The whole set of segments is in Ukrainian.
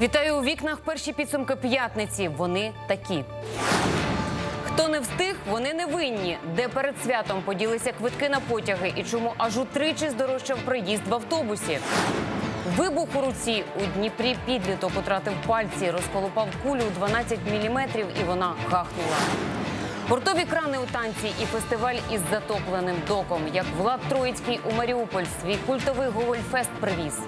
Вітаю у вікнах. Перші підсумки п'ятниці. Вони такі. Хто не встиг, вони не винні. Де перед святом поділися квитки на потяги і чому аж утричі здорожчав приїзд в автобусі. Вибух у руці у Дніпрі підліток утратив пальці, розколупав кулю у 12 міліметрів і вона гахнула. Портові крани у танці і фестиваль із затопленим доком. Як Влад Троїцький у Маріуполь свій культовий Гогольфест привіз.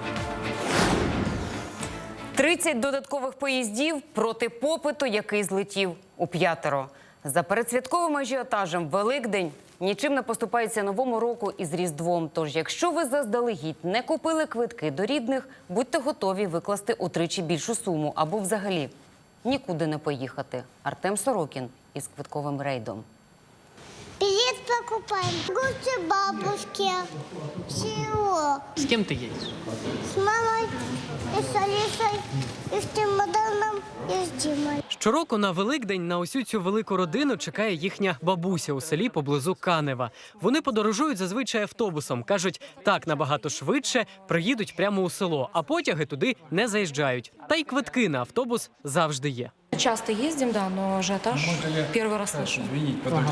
30 додаткових поїздів проти попиту, який злетів у п'ятеро. За передсвятковим ажіотажем Великдень нічим не поступається новому року із Різдвом. Тож, якщо ви заздалегідь не купили квитки до рідних, будьте готові викласти утричі більшу суму або взагалі нікуди не поїхати. Артем Сорокін із квитковим рейдом. Покупаем. Гуси бабушки. Всего. С кем ты едешь? С мамой и с Алисой, чемоданом. Щороку на Великдень на усю цю велику родину чекає їхня бабуся у селі поблизу Канева. Вони подорожують зазвичай автобусом. кажуть, так набагато швидше приїдуть прямо у село, а потяги туди не заїжджають. Та й квитки на автобус завжди є. Часто ездим, да, но ажиотаж первый раз слышу.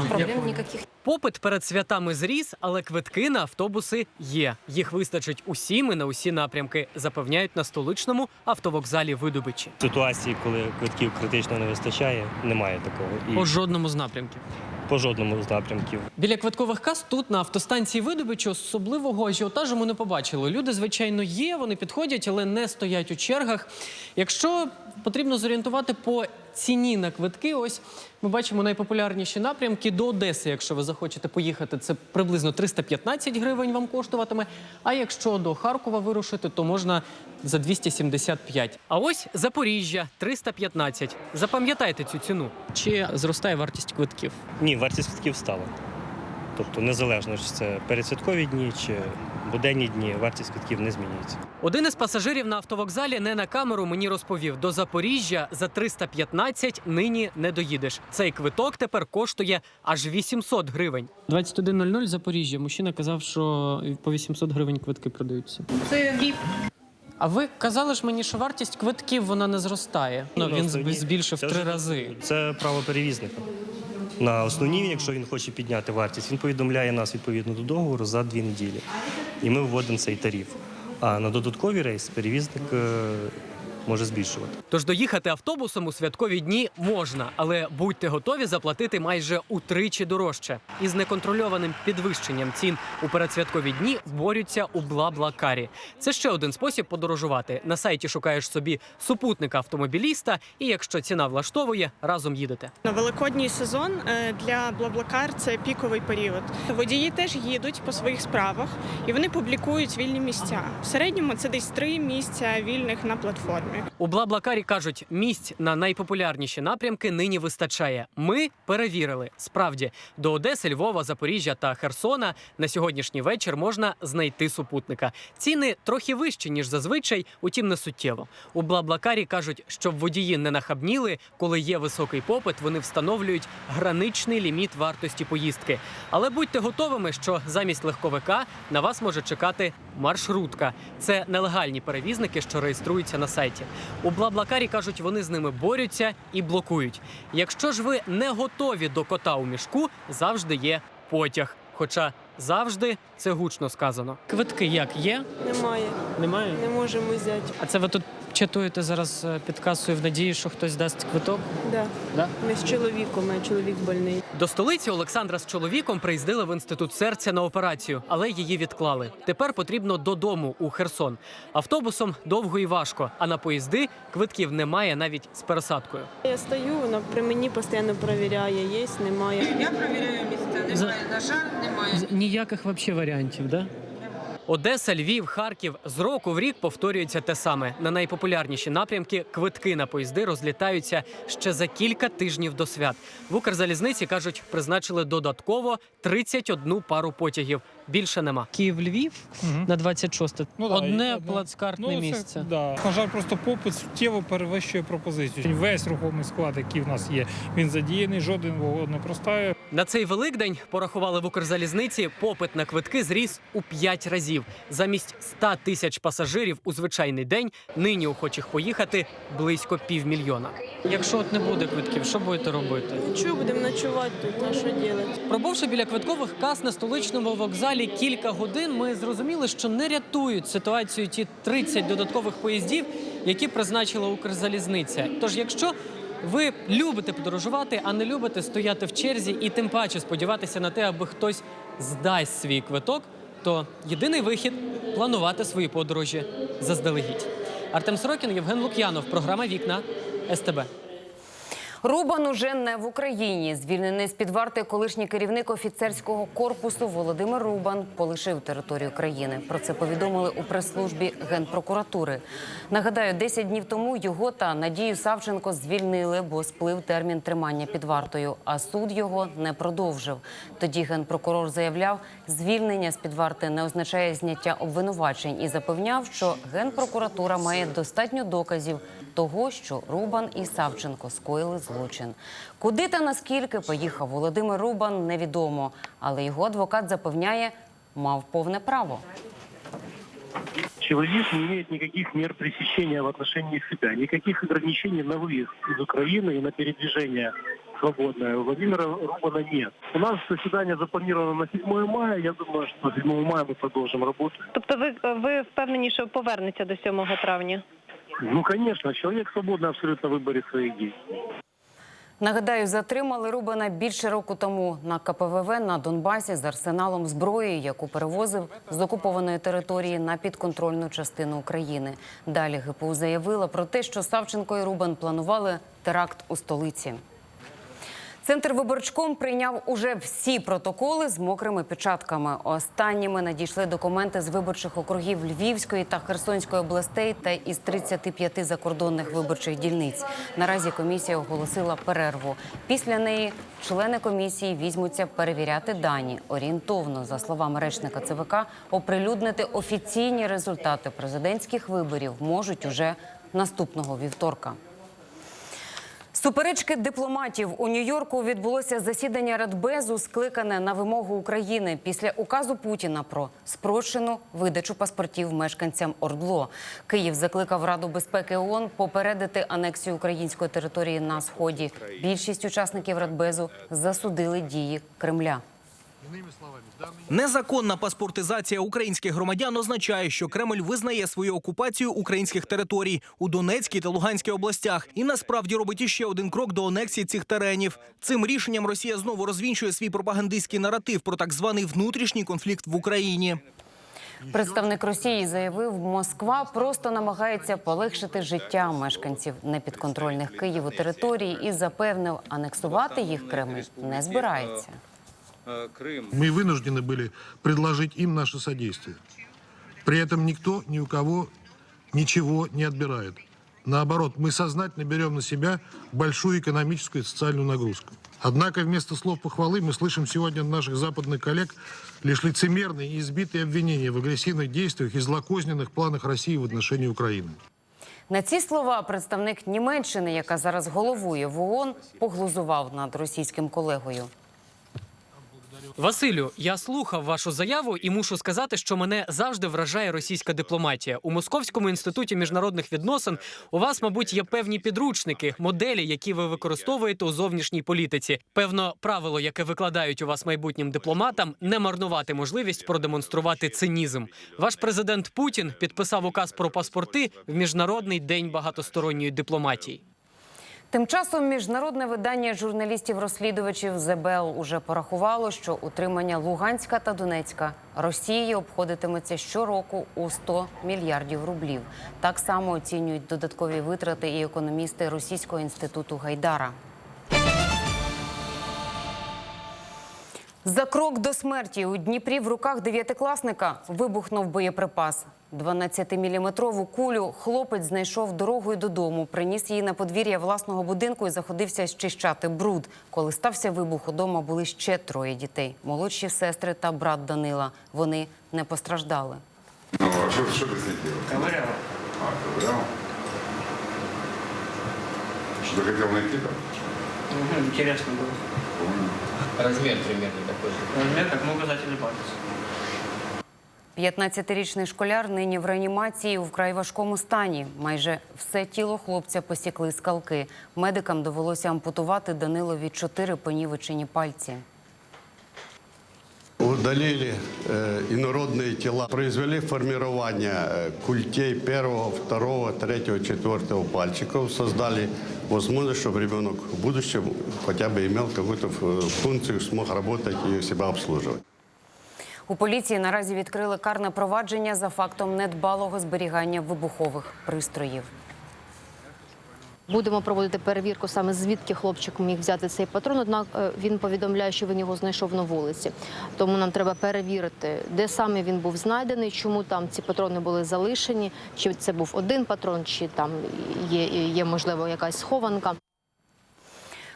Проблем никаких. Попит перед святами зріс, але квитки на автобуси є. Їх вистачить усім і на усі напрямки, запевняють на столичному автовокзалі видобичі. ситуації, коли квитків критично не вистачає, немає такого. І По жодному з напрямків. По жодному з напрямків. Біля квиткових кас тут на автостанції видобичі особливого ажіотажу ми не побачили. Люди, звичайно, є, вони підходять, але не стоять у чергах. Якщо потрібно зорієнтувати по ціні на квитки, ось ми бачимо найпопулярніші напрямки до Одеси. Якщо ви захочете поїхати, це приблизно 315 гривень вам коштуватиме. А якщо до Харкова вирушити, то можна за 275. А ось Запоріжжя 315. Запам'ятайте цю ціну. Чи зростає вартість квитків? Ні, вартість квитків стала. Тобто, незалежно чи це передсвяткові дні чи буденні дні, вартість квитків не змінюється. Один із пасажирів на автовокзалі не на камеру мені розповів: до Запоріжжя за 315 нині не доїдеш. Цей квиток тепер коштує аж 800 гривень. 21.00 Запоріжжя. Мужчина казав, що по 800 гривень квитки продаються. Це ВІП. А ви казали ж мені, що вартість квитків вона не зростає. Ну він збільшив Це три рази. Це право перевізника. На основній, якщо він хоче підняти вартість, він повідомляє нас відповідно до договору за дві неділі. І ми вводимо цей тариф. А на додатковий рейс перевізник е, може збільшувати. Тож доїхати автобусом у святкові дні можна, але будьте готові заплатити майже утричі дорожче. Із неконтрольованим підвищенням цін у передсвяткові дні борються у Блаблакарі. Це ще один спосіб подорожувати. На сайті шукаєш собі супутника автомобіліста, і якщо ціна влаштовує, разом їдете. На великодній сезон е, для Блаблакар це піковий період. Водії теж їдуть по своїх справах і вони публікують вільні місця. В середньому це десь три місця вільних на платформі. У Блаблакарі кажуть, місць на найпопулярніші напрямки нині вистачає. Ми перевірили. Справді, до Одеси, Львова, Запоріжжя та Херсона на сьогоднішній вечір можна знайти супутника. Ціни трохи вищі, ніж зазвичай, утім не суттєво. У Блаблакарі кажуть, щоб водії не нахабніли, коли є високий попит, вони встановлюють граничний ліміт вартості поїздки. Але будьте готовими, що замість легковика на вас може чекати маршрутка. Це нелегальні перевізники, що реєструються на сайті. У Блаблакарі кажуть, вони з ними борються і блокують. Якщо ж ви не готові до кота у мішку, завжди є потяг. Хоча завжди це гучно сказано. Квитки як є? Немає, Немає. не можемо взяти. А це ви тут чатуєте зараз е, під касою в надії, що хтось дасть квиток? Да. Да? Ми з чоловіком, а чоловік больний. До столиці Олександра з чоловіком приїздили в інститут серця на операцію, але її відклали. Тепер потрібно додому у Херсон. Автобусом довго і важко, а на поїзди квитків немає навіть з пересадкою. Я стою, вона при мені постійно перевіряє, є, немає. Я перевіряю місце. Немає, на жаль, немає. Ніяких взагалі варіантів, да? Одеса, Львів, Харків з року в рік повторюється те саме. На найпопулярніші напрямки квитки на поїзди розлітаються ще за кілька тижнів до свят. В Укрзалізниці кажуть, призначили додатково 31 пару потягів. Більше нема. Київ Львів Мгм. на 26 Ну да, одне і одне. плацкартне це- місце. Да. На жаль, просто попит суттєво перевищує пропозицію. Весь рухомий склад, який в нас є, він задіяний, жоден вагон не простає. На цей великдень порахували в Укрзалізниці, попит на квитки зріс у 5 разів. Замість 100 тисяч пасажирів у звичайний день нині охочих поїхати близько півмільйона. Якщо от не буде квитків, що будете робити? Чого будемо ночувати тут? А що робити? Пробувши біля квиткових кас на столичному вокзалі кілька годин, ми зрозуміли, що не рятують ситуацію ті 30 додаткових поїздів, які призначила Укрзалізниця. Тож, якщо ви любите подорожувати, а не любите стояти в черзі і тим паче сподіватися на те, аби хтось здасть свій квиток, то єдиний вихід планувати свої подорожі заздалегідь. Артем Сорокін, Євген Лук'янов, програма Вікна СТБ. Рубан уже не в Україні. Звільнений з під варти колишній керівник офіцерського корпусу Володимир Рубан полишив територію країни. Про це повідомили у прес-службі генпрокуратури. Нагадаю, 10 днів тому його та Надію Савченко звільнили, бо сплив термін тримання під вартою. А суд його не продовжив. Тоді генпрокурор заявляв, звільнення з під варти не означає зняття обвинувачень і запевняв, що генпрокуратура має достатньо доказів того, що Рубан і Савченко скоїли злочин. Куди та наскільки поїхав Володимир Рубан, невідомо, але його адвокат запевняє, мав повне право. Человек не имеет никаких мер пресечения в отношении себя, никаких ограничений на выезд из Украины и на передвижение свободное. У Владимира Рубана нет. У нас заседание запланировано на 7 мая. Я думаю, что 7 мая мы продолжим работу. Тобто ви, ви впевнені, що повернеться до 7 травня? Ну, конечно, человек свободно абсолютно в своїх дій. Нагадаю, затримали Рубана більше року тому на КПВВ на Донбасі з арсеналом зброї, яку перевозив з окупованої території на підконтрольну частину України. Далі ГПУ заявила про те, що Савченко і Рубан планували теракт у столиці. Центр виборчком прийняв уже всі протоколи з мокрими печатками. Останніми надійшли документи з виборчих округів Львівської та Херсонської областей та із 35 закордонних виборчих дільниць. Наразі комісія оголосила перерву. Після неї члени комісії візьмуться перевіряти дані. Орієнтовно, за словами речника ЦВК, оприлюднити офіційні результати президентських виборів можуть уже наступного вівторка. Суперечки дипломатів у Нью-Йорку відбулося засідання Радбезу, скликане на вимогу України після указу Путіна про спрощену видачу паспортів мешканцям Ордло. Київ закликав Раду безпеки ООН попередити анексію української території на сході. Більшість учасників Радбезу засудили дії Кремля. Незаконна паспортизація українських громадян означає, що Кремль визнає свою окупацію українських територій у Донецькій та Луганській областях і насправді робить іще один крок до анексії цих теренів. Цим рішенням Росія знову розвінчує свій пропагандистський наратив про так званий внутрішній конфлікт в Україні. Представник Росії заявив, Москва просто намагається полегшити життя мешканців непідконтрольних Києву територій і запевнив, анексувати їх Кремль не збирається. Мы вынуждены были предложить им наше содействие. При этом никто ни у кого ничего не отбирает. Наоборот, мы сознательно берем на себя большую экономическую и социальную нагрузку. Однако вместо слов похвалы мы слышим сегодня от наших западных коллег лишь лицемерные и избитые обвинения в агрессивных действиях и злокозненных планах России в отношении Украины. На ці слова представник Німеччини, яка зараз головує в ООН, поглузував над російським колегою. Василю, я слухав вашу заяву і мушу сказати, що мене завжди вражає російська дипломатія. У Московському інституті міжнародних відносин у вас, мабуть, є певні підручники, моделі, які ви використовуєте у зовнішній політиці. Певно, правило, яке викладають у вас майбутнім дипломатам, не марнувати можливість продемонструвати цинізм. Ваш президент Путін підписав указ про паспорти в міжнародний день багатосторонньої дипломатії. Тим часом міжнародне видання журналістів-розслідувачів ЗБЛ уже порахувало, що утримання Луганська та Донецька Росії обходитиметься щороку у 100 мільярдів рублів. Так само оцінюють додаткові витрати і економісти Російського інституту Гайдара. За крок до смерті у Дніпрі в руках дев'ятикласника вибухнув боєприпас. 12-міліметрову кулю хлопець знайшов дорогою додому, приніс її на подвір'я власного будинку і заходився щищати бруд. Коли стався вибух, удома були ще троє дітей: молодші сестри та брат Данила. Вони не постраждали. Ну, а что, что ты с ней делал? Ковыряв. А, ковырял? Что ты хотел найти там? Интересно було. Помню. Размер примерно такой же. Розмір, як ми указателі палець. 15-річний школяр нині в реанімації у вкрай важкому стані. Майже все тіло хлопця посікли скалки. Медикам довелося ампутувати Данилові чотири понівечені пальці. Удалили э, инородные тела, произвели формирование э, культей первого, второго, третьего, четвертого пальчиков, создали возможность, чтобы ребенок в будущем хотя бы имел какую-то э, функцию, смог работать и себя обслуживать. У поліції наразі відкрили карне провадження за фактом недбалого зберігання вибухових пристроїв. Будемо проводити перевірку саме звідки хлопчик міг взяти цей патрон. Однак е, він повідомляє, що він його знайшов на вулиці. Тому нам треба перевірити, де саме він був знайдений, чому там ці патрони були залишені, чи це був один патрон, чи там є, є можливо якась схованка.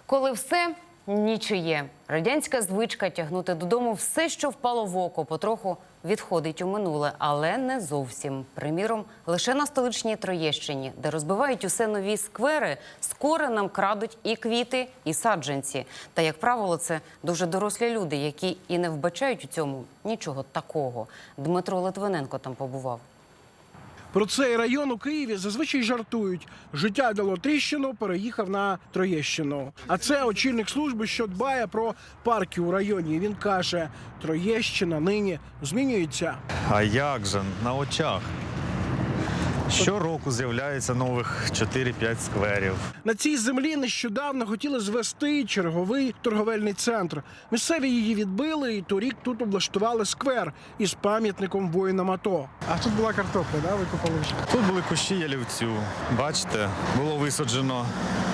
Коли все нічиє. Радянська звичка тягнути додому все, що впало в око, потроху відходить у минуле, але не зовсім. Приміром, лише на столичній Троєщині, де розбивають усе нові сквери, скоро нам крадуть і квіти, і саджанці. Та, як правило, це дуже дорослі люди, які і не вбачають у цьому нічого такого. Дмитро Литвиненко там побував. Про цей район у Києві зазвичай жартують. Життя дало тріщину, переїхав на Троєщину. А це очільник служби, що дбає про парки у районі. Він каже: Троєщина нині змінюється. А як же на очах? Щороку з'являється нових 4-5 скверів. На цій землі нещодавно хотіли звести черговий торговельний центр. Місцеві її відбили, і торік тут облаштували сквер із пам'ятником воїнам АТО. А тут була картопля, да? Викопали вже. Тут були кущі ялівцю. Бачите, було висаджено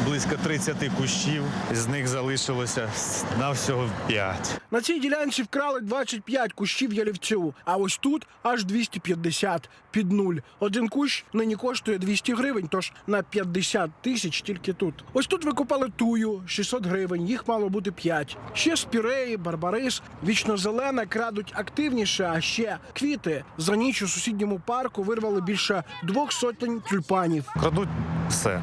близько 30 кущів, з них залишилося на всього 5. На цій ділянці вкрали 25 кущів ялівцю, а ось тут аж 250 під нуль. Один кущ нині коштує 200 гривень, тож на 50 тисяч тільки тут. Ось тут викопали тую 600 гривень, їх мало бути 5. Ще спіреї, барбарис, вічно зелена крадуть активніше, а ще квіти. За ніч у сусідньому парку вирвали більше двох сотень тюльпанів. Крадуть все.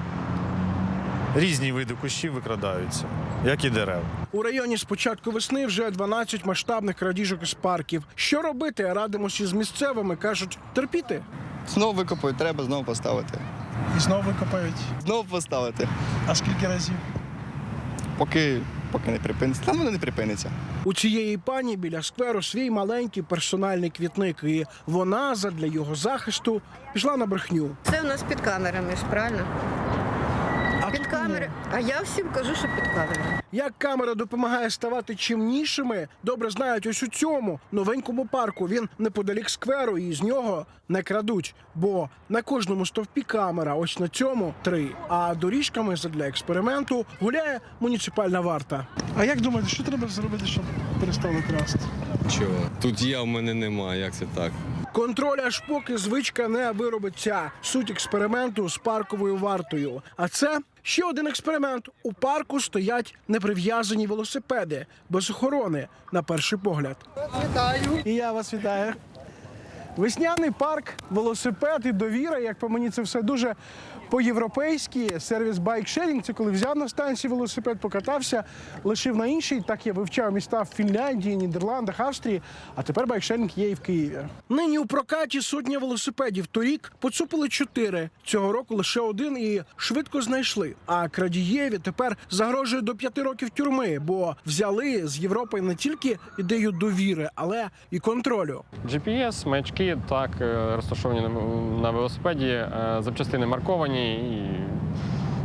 Різні види кущів викрадаються, як і дерев. У районі з початку весни вже 12 масштабних крадіжок із парків. Що робити? Радимося з місцевими. кажуть, терпіти. Знову викопають, треба знову поставити. І знову викопають. Знову поставити. А скільки разів? Поки, поки не припиниться. Там воно не припиниться. У цієї пані біля скверу свій маленький персональний квітник, і вона задля його захисту пішла на брехню. Це у нас під камерами ж, правильно? Під камери. А я всім кажу, що під камерами. Як камера допомагає ставати чимнішими, добре знають ось у цьому новенькому парку. Він неподалік скверу, і з нього не крадуть. Бо на кожному стовпі камера, ось на цьому три. А доріжками задля експерименту гуляє муніципальна варта. А як думаєте, що треба зробити, щоб перестали красти? Чого? Тут я в мене немає, як це так? Контроль аж поки звичка не виробиться. Суть експерименту з парковою вартою. А це ще один експеримент. У парку стоять неприв'язані велосипеди без охорони на перший погляд. Вітаю! І я вас вітаю. Весняний парк, велосипед і довіра. Як по мені, це все дуже по-європейськи. Сервіс байкшерінг це коли взяв на станції велосипед, покатався, лишив на інший. Так я вивчав міста в Фінляндії, Нідерландах, Австрії. А тепер байкшерінг є і в Києві. Нині у прокаті сотня велосипедів. Торік поцупили чотири. Цього року лише один і швидко знайшли. А крадієві тепер загрожує до п'яти років тюрми, бо взяли з Європи не тільки ідею довіри, але і контролю. GPS, маячки так е, розташовані на, на велосипеді, е, запчастини марковані і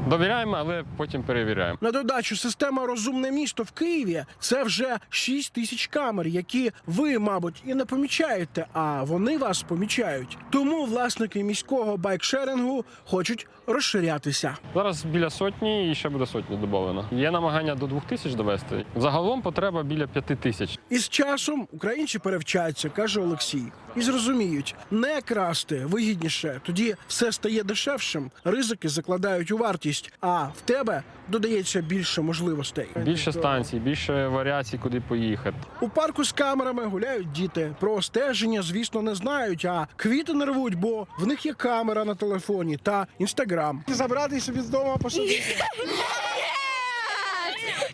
довіряємо, але потім перевіряємо. На додачу система Розумне місто в Києві це вже 6 тисяч камер, які ви, мабуть, і не помічаєте, а вони вас помічають. Тому власники міського байкшерингу хочуть розширятися. Зараз біля сотні і ще буде сотні додано. Є намагання до двох тисяч довести. Загалом потреба біля п'яти тисяч. І з часом українці перевчаться, каже Олексій, і зрозуміють, не красти вигідніше, тоді все стає дешевшим, ризики закладають у вартість, а в тебе додається більше можливостей. Більше станцій, більше варіацій, куди поїхати. У парку з камерами гуляють діти. Про стеження, звісно, не знають, а квіти не рвуть, бо в них є камера на телефоні та інстаграм. Забрати щоб з дому посадити.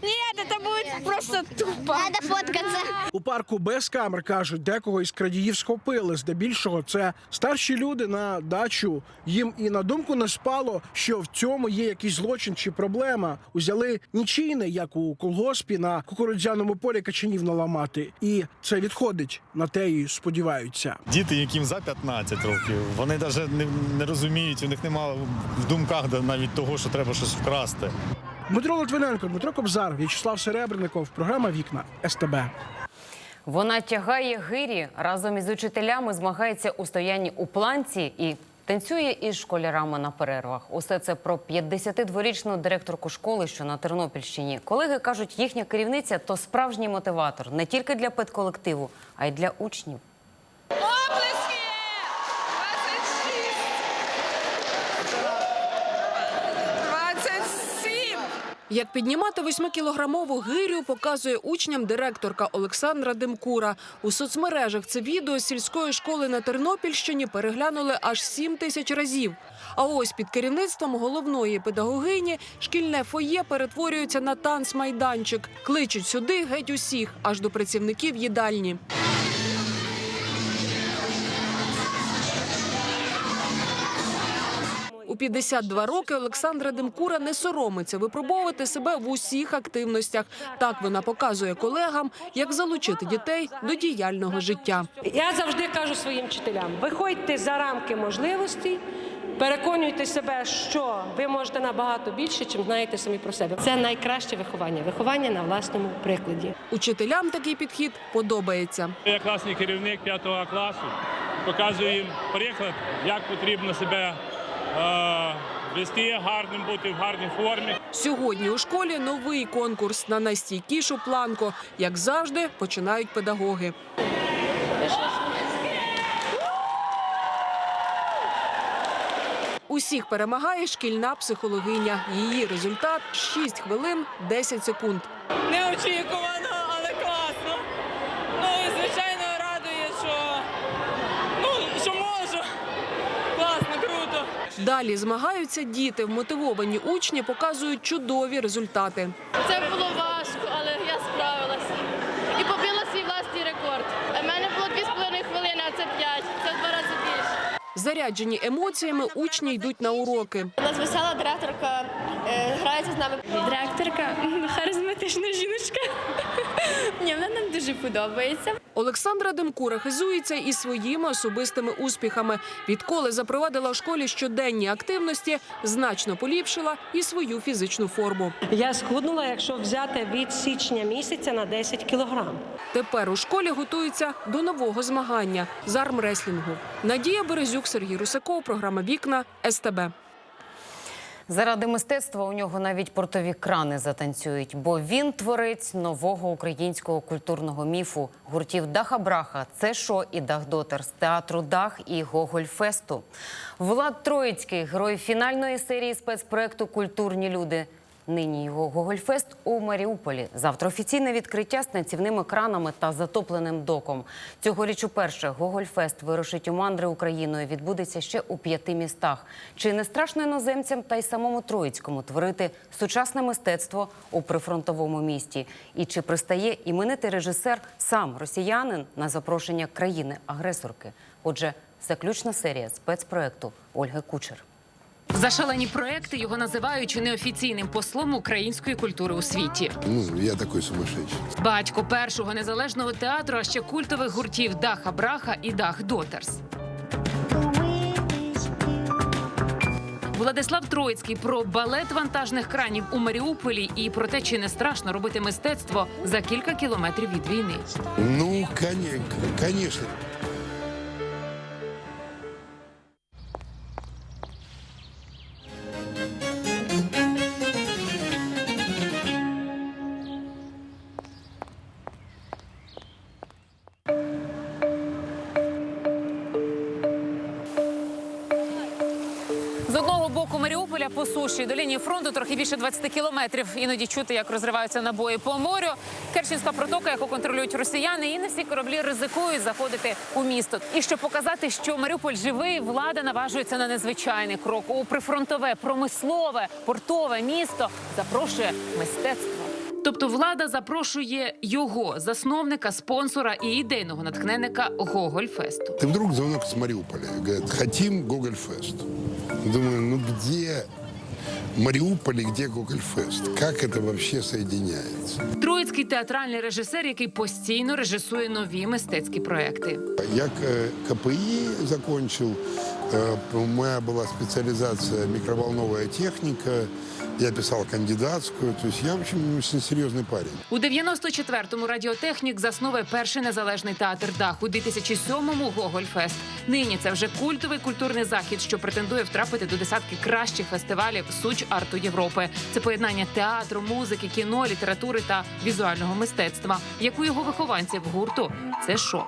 Нет, это будет просто тупо. Надо фоткаться. У парку без камер кажуть, декого із крадіїв схопили. Здебільшого це старші люди на дачу. Їм і на думку не спало, що в цьому є якийсь злочин чи проблема. Узяли нічийне, як у колгоспі на кукурудзяному полі качанів наламати, і це відходить на те і сподіваються. Діти, яким за 15 років, вони навіть не, не розуміють, у них немає в думках навіть того, що треба щось вкрасти. Дмитро Литвиненко, Дмитро Кобзар, В'ячеслав Серебренников. Програма Вікна СТБ. Вона тягає гирі разом із учителями, змагається у стоянні у планці і танцює із школярами на перервах. Усе це про 52-річну директорку школи, що на Тернопільщині. Колеги кажуть, їхня керівниця то справжній мотиватор не тільки для педколективу, а й для учнів. Оплески! Як піднімати восьмикілограмову гирю, показує учням директорка Олександра Демкура. У соцмережах це відео сільської школи на Тернопільщині переглянули аж 7 тисяч разів. А ось під керівництвом головної педагогині шкільне фоє перетворюється на танцмайданчик. Кличуть сюди геть усіх, аж до працівників їдальні. 52 роки Олександра Демкура не соромиться випробовувати себе в усіх активностях. Так вона показує колегам, як залучити дітей до діяльного життя. Я завжди кажу своїм вчителям: виходьте за рамки можливостей, переконуйте себе, що ви можете набагато більше, чим знаєте самі про себе. Це найкраще виховання виховання на власному прикладі. Учителям такий підхід подобається. Я класний керівник 5 класу. Показую їм приклад, як потрібно себе вести гарним, бути в гарній формі. Сьогодні у школі новий конкурс на найстійкішу планку. Як завжди, починають педагоги. Усіх перемагає шкільна психологиня. Її результат 6 хвилин 10 секунд. Неочікувано, але класно. Ну і звичайно радує, що ну що можу. Класно, круто. Далі змагаються діти. Вмотивовані учні показують чудові результати. Це було важко, але я справилася. І побила свій власний рекорд. У мене було 2,5 хвилини, а це 5. Це два рази більше. Заряджені емоціями учні йдуть на уроки. У нас весела директорка е, грається з нами. Директорка харизматична жіночка. Дуже подобається. Олександра Демкура хизується і своїми особистими успіхами. Відколи запровадила у школі щоденні активності, значно поліпшила і свою фізичну форму. Я схуднула, якщо взяти від січня місяця на 10 кілограм. Тепер у школі готуються до нового змагання з армреслінгу. Надія Березюк, Сергій Русаков, програма Вікна СТБ. Заради мистецтва у нього навіть портові крани затанцюють, бо він творець нового українського культурного міфу гуртів Даха Браха. Це шо і Дах Дотер з театру Дах і Гоголь Фесту. Влад Троїцький, герой фінальної серії спецпроекту Культурні люди. Нині його Гогольфест у Маріуполі. Завтра офіційне відкриття з танцівними кранами та затопленим доком. Цьогоріч уперше Гогольфест вирушить у мандри Україною. Відбудеться ще у п'яти містах. Чи не страшно іноземцям та й самому Троїцькому творити сучасне мистецтво у прифронтовому місті? І чи пристає іменитий режисер сам росіянин на запрошення країни-агресорки? Отже, заключна серія спецпроекту Ольги Кучер. За шалені проекти його називають неофіційним послом української культури у світі. Ну, я такой сумасшедший. Батько першого незалежного театру, а ще культових гуртів Даха Браха і Дах Дотерс. Владислав Троїцький про балет вантажних кранів у Маріуполі і про те, чи не страшно робити мистецтво за кілька кілометрів від війни. Ну, коне- конечно. боку Маріуполя по суші до лінії фронту трохи більше 20 кілометрів. Іноді чути, як розриваються набої по морю. Керченська протока, яку контролюють росіяни, і не всі кораблі ризикують заходити у місто. І щоб показати, що Маріуполь живий, влада наважується на незвичайний крок у прифронтове, промислове, портове місто запрошує мистецтво. Тобто влада запрошує його засновника, спонсора і ідейного натхненника Гогольфесту. И вдруг звонок с Мариуполя. Говорят, хотим Гогольфест. Думаю, ну где Мариуполь и где Гогольфест? Как это вообще соединяется? Троїцький театральний режисер, який постійно режисує нові мистецькі проекти. Я к- КПИ закончил. Э, У меня была специализация микроволновая техника. Я писал кандидатскую. То есть я, в общем, серьезный парень. У 94-му радіотехнік засновує перший незалежний театр Дах. У 2007-му Гогольфест. Нині це вже культовий культурний захід, що претендує втрапити до десятки кращих фестивалів суч арту Європи. Це поєднання театру, музики, кіно, літератури та візуального мистецтва. Як у його вихованців гурту, це шо.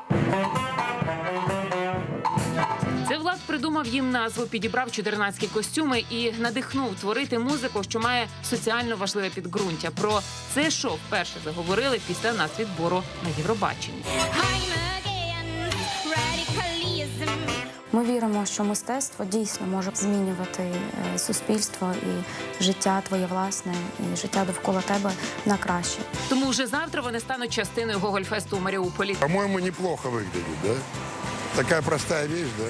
Влад придумав їм назву, підібрав чудернацькі костюми і надихнув творити музику, що має соціально важливе підґрунтя. Про це шоу вперше заговорили після нацвідбору на Євробаченні. Ми віримо, що мистецтво дійсно може змінювати е, суспільство і життя твоє власне, і життя довкола тебе на краще. Тому вже завтра вони стануть частиною Гогольфесту у Маріуполі. По-моему, неплохо выглядит, да? Такая простая вещь, да?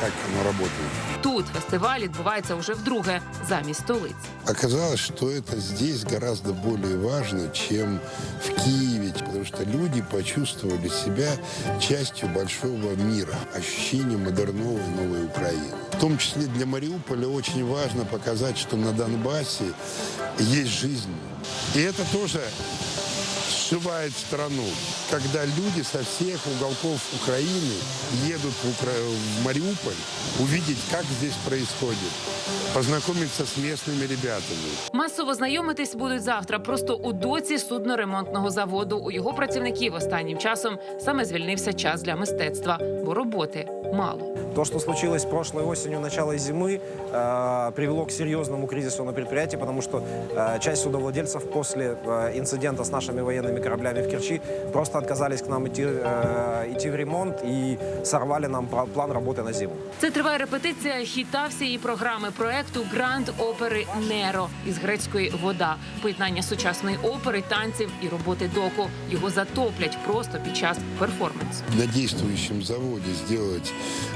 Как оно работает. Тут фестиваль відбувається уже вдруге замість столиці. Оказалось, что это здесь гораздо более важно, чем в Киеве, потому что люди почувствовали себя частью большого мира, ощущение модерновой новой Украины. В том числе для Мариуполя очень важно показать, что на Донбассе есть жизнь. И это тоже сшивает страну, когда люди со всех уголков Украины едут в, Укра- в Мариуполь увидеть, как здесь происходит, познакомиться с местными ребятами. Масово знайомитись будуть завтра. Просто у доці судноремонтного заводу. У його працівників останнім часом саме звільнився час для мистецтва, бо роботи мало. То, что случилось прошлой осенью, начало зимы, э, привело к серьезному кризису на предприятии, потому что э, часть судовладельцев после э, инцидента с нашими военными кораблями в Керчи просто отказались к нам идти, э, идти в ремонт и сорвали нам пла- план работы на зиму. Це триває репетиція хіта всієї програми проекту Гранд опери Неро із грецької вода, поєднання сучасної опери, танців і роботи доку. Його затоплять просто під час перформансу. На действующем заводе сделать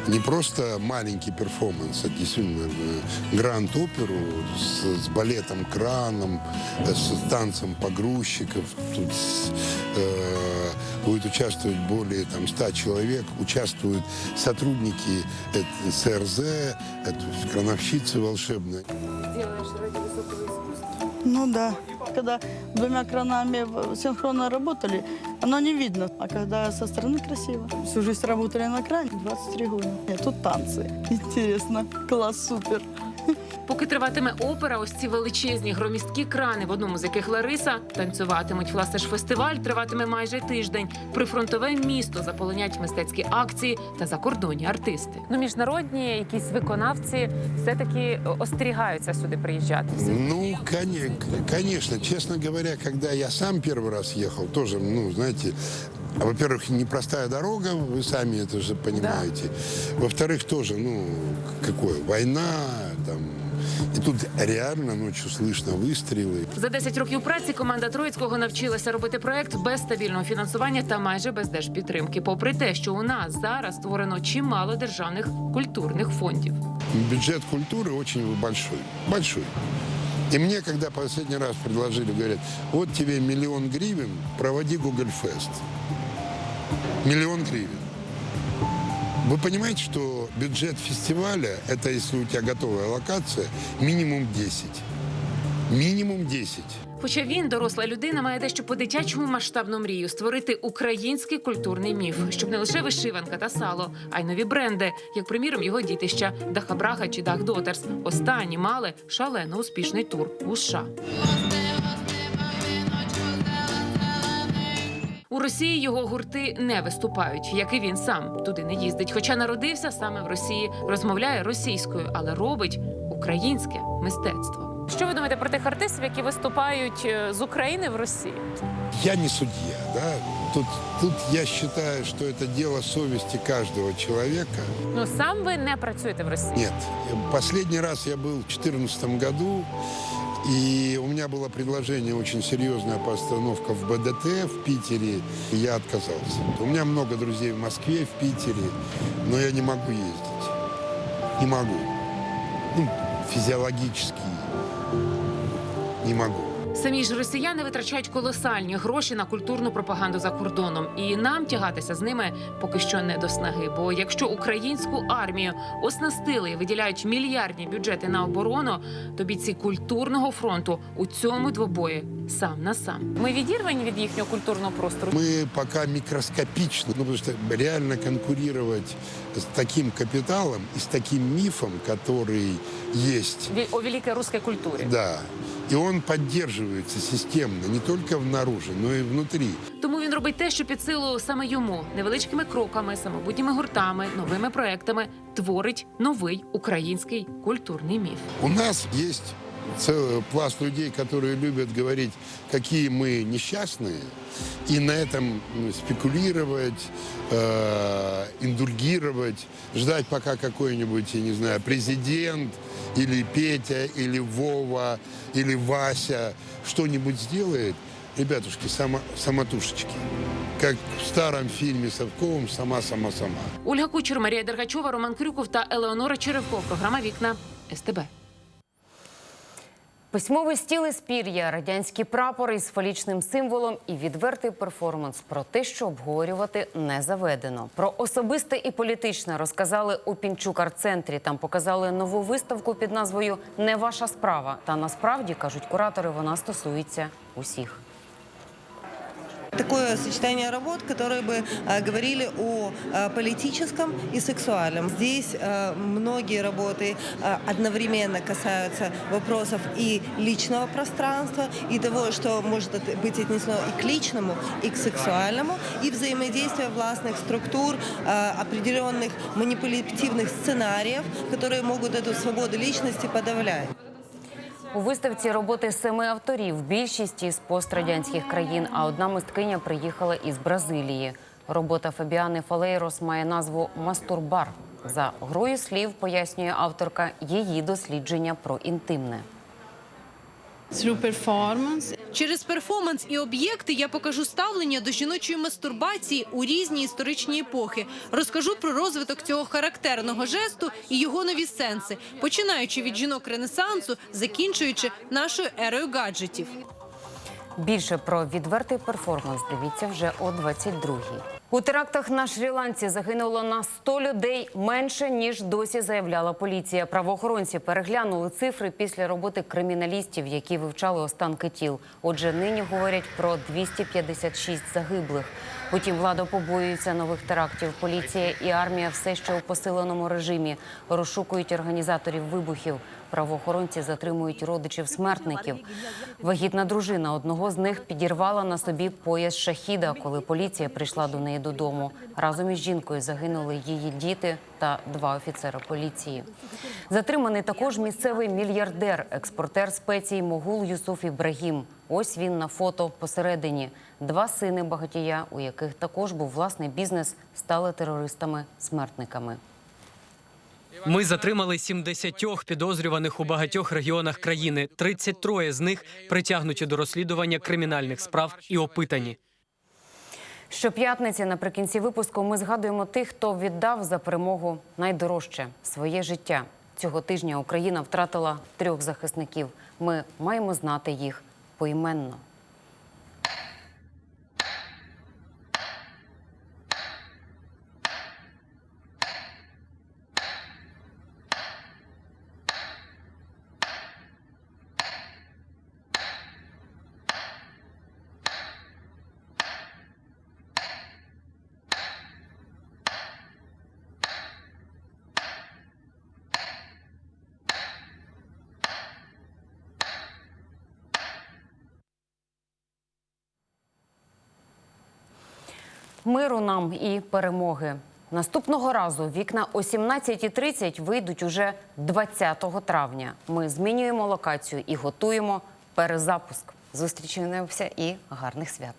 не просто маленький перформанс, а действительно э, гранд-оперу с, с балетом краном, э, с танцем погрузчиков. Тут э, будет участвовать более там, 100 человек. Участвуют сотрудники э, СРЗ, э, то есть крановщицы волшебные. Ну да. Когда двумя кранами в- синхронно работали, оно не видно. А когда со стороны красиво. Всю жизнь работали на кране, 23 года. Нет, тут танцы. Интересно. Класс, супер. Поки триватиме опера, ось ці величезні громісткі крани, в одному з яких Лариса танцюватимуть. Власне ж фестиваль триватиме майже тиждень. Прифронтове місто заполонять мистецькі акції та закордонні артисти. Ну міжнародні якісь виконавці все таки остерігаються сюди приїжджати. Ну, коне- конечно. Честно говоря, когда я сам первый раз ехал, тоже, ну, знаете, во-первых, непростая дорога, вы сами это же понимаете. Во-вторых, тоже, ну, какое, война, там, и тут реально ночью слышно выстрелы. За 10 років праці команда Троїцького навчилася робити проект без стабільного фінансування та майже без держпідтримки. Попри те, що у нас зараз створено чимало державних культурних фондів. Бюджет культуры очень большой, большой. И мне, когда последний раз предложили, говорят, вот тебе миллион гривен, проводи Google Fest. Миллион гривен. Вы понимаете, что бюджет фестиваля, это если у тебя готовая локация, минимум 10. Минимум 10. Хоча він, доросла людина, має дещо по-дитячому масштабну мрію створити український культурний міф, щоб не лише вишиванка та сало, а й нові бренди, як приміром його дітища Дахабраха чи Дах Дотерс. Останні мали шалено успішний тур у США. У Росії його гурти не виступають, як і він сам туди не їздить. Хоча народився саме в Росії, розмовляє російською, але робить українське мистецтво. Що ви думаєте про тих артистів, які виступають е, з України в Росії? Я не судья, да. Тут, тут я считаю, что это дело совести каждого человека. Ну сам ви не працюєте в Росії. Нет. Последний раз я был в 2014 году, и у меня было предложение, очень серьезная постановка в БДТ в Питере, и я отказался. У меня много друзей в Москве, в Питере, но я не могу ездить. Не могу. Ну, физиологически не могу. Самі ж росіяни витрачають колосальні гроші на культурну пропаганду за кордоном, і нам тягатися з ними поки що не до снаги. Бо якщо українську армію оснастили і виділяють мільярдні бюджети на оборону, то бійці культурного фронту у цьому двобої сам на сам. Ми відірвані від їхнього культурного простору. Мы пока микроскопичны, ну, потому что реально конкурировать с таким капиталом и с таким мифом, который есть, Ві- о великій русській культурі. да, и он поддерживается системно, не только внаружи, но и внутри. Тому він робить те, що під силу саме йому невеличкими кроками, самобутніми гуртами, новими проектами творить новий український культурний міф. У нас есть целый пласт людей, которые любят говорить, какие мы несчастные, и на этом ну, спекулировать, э, индульгировать, ждать, пока какой-нибудь, я не знаю, президент или Петя, или Вова, или Вася что-нибудь сделает. Ребятушки, само, самотушечки. Как в старом фильме Совковым «Сама-сама-сама». Ольга Кучер, Марія Дергачова, Роман Крюков та Елеонора Черевко. Програма Вікна СТБ. Письмовий стіл із пір'я, радянські прапори із фалічним символом і відвертий перформанс про те, що обговорювати не заведено. Про особисте і політичне розказали у Пінчук-арт-центрі. Там показали нову виставку під назвою Не ваша справа. Та насправді кажуть куратори, вона стосується усіх. Такое сочетание работ, которые бы э, говорили о э, политическом и сексуальном. Здесь э, многие работы одновременно касаются вопросов и личного пространства, и того, что может быть отнесено и к личному, и к сексуальному, и взаимодействия властных структур, определенных манипулятивных сценариев, которые могут эту свободу личности подавлять. У виставці роботи семи авторів, більшість із пострадянських країн, а одна мисткиня приїхала із Бразилії. Робота Фабіани Фалейрос має назву Мастурбар. За грою слів пояснює авторка її дослідження про інтимне. Через перформанс і об'єкти я покажу ставлення до жіночої мастурбації у різні історичні епохи. Розкажу про розвиток цього характерного жесту і його нові сенси, починаючи від жінок Ренесансу, закінчуючи нашою ерою гаджетів. Більше про відвертий перформанс дивіться вже о 22-й. У терактах на Шрі-Ланці загинуло на 100 людей менше ніж досі заявляла поліція. Правоохоронці переглянули цифри після роботи криміналістів, які вивчали останки тіл. Отже, нині говорять про 256 загиблих. Утім, влада побоюється нових терактів. Поліція і армія все ще у посиленому режимі розшукують організаторів вибухів. Правоохоронці затримують родичів смертників. Вагітна дружина одного з них підірвала на собі пояс шахіда, коли поліція прийшла до неї додому. Разом із жінкою загинули її діти та два офіцери поліції. Затриманий також місцевий мільярдер, експортер спецій Могул Юсуф Ібрагім. Ось він на фото посередині. Два сини багатія, у яких також був власний бізнес, стали терористами-смертниками. Ми затримали 70 підозрюваних у багатьох регіонах країни. 33 з них притягнуті до розслідування кримінальних справ і опитані. Щоп'ятниці наприкінці випуску ми згадуємо тих, хто віддав за перемогу найдорожче своє життя. Цього тижня Україна втратила трьох захисників. Ми маємо знати їх поіменно. Миру нам і перемоги. Наступного разу вікна о 17.30 вийдуть уже 20 травня. Ми змінюємо локацію і готуємо перезапуск. Зустрічаємося і гарних свят.